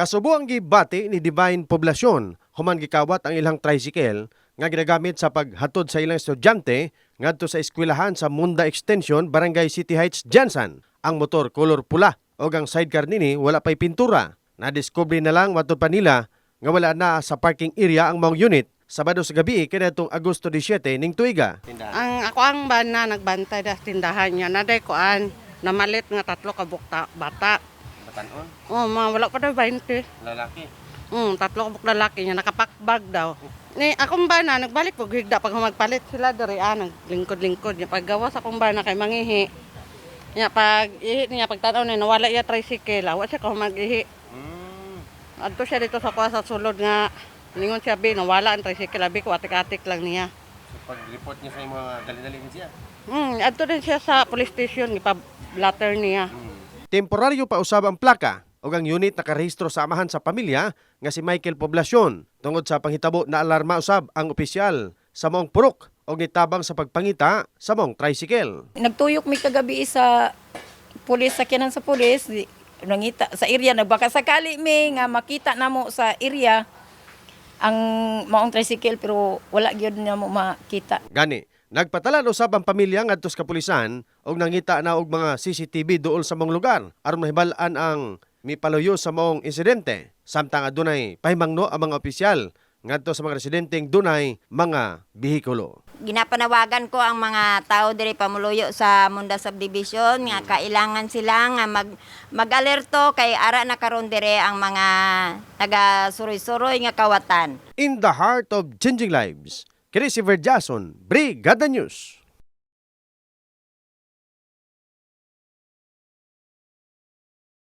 Kasubo ang gibati ni Divine Poblasyon human gikawat ang ilang tricycle nga ginagamit sa paghatod sa ilang estudyante ngadto sa eskwelahan sa Munda Extension, Barangay City Heights, Jansan. Ang motor color pula o ang sidecar nini wala pa'y pintura. Nadiskubre na lang matod pa nila nga wala na sa parking area ang maong unit Sabado sa gabi kanatong Agosto 17 ning tuiga. Ang ako ang bana nagbantay da tindahan niya naday koan namalit nga tatlo ka bukta bata. Batanon, Oh, mga wala pa daw 20. lalaki. Mm, tatlo ka buk lalaki niya nakapakbag daw. Ni akong bana nagbalik pag higda pag magpalit sila diri ah naglingkod-lingkod niya paggawa sa akong bana kay mangihi. Niya pag ihi niya pag tanaw ni nawala iya tricycle, awa siya ka mag-ihi. Mm. Adto siya dito sa kuha sa sulod nga ningon siya bi nawala ang tricycle abi ko atik-atik lang niya. So pag-report niya sa mga dali-dali siya. Hmm, adto din siya sa police station, ipa-blatter niya. Temporaryo pa usab ang plaka o ang unit nakarehistro sa amahan sa pamilya nga si Michael Poblacion tungod sa panghitabo na alarma usab ang opisyal sa maong purok o nitabang sa pagpangita sa maong tricycle. Nagtuyok mi kagabi sa pulis sakyanan sa pulis nangita sa area nagbaka sakali mi nga makita namo sa area ang maong tricycle pero wala gyud namo makita. Gani, nagpatalan usab ang pamilya ngadto sa kapulisan og nangita na og mga CCTV duol sa maong lugar aron mahibal-an ang mipaluyo sa maong insidente. Samtang adunay pahimangno ang mga opisyal ngadto sa mga residenteng dunay mga bihikulo. ginapanawagan ko ang mga tao diri pamuluyo sa Munda Subdivision nga kailangan sila nga mag mag-alerto kay ara na karon dire ang mga taga suroy-suroy nga kawatan. In the heart of changing lives, Christopher Jason, Brigada News.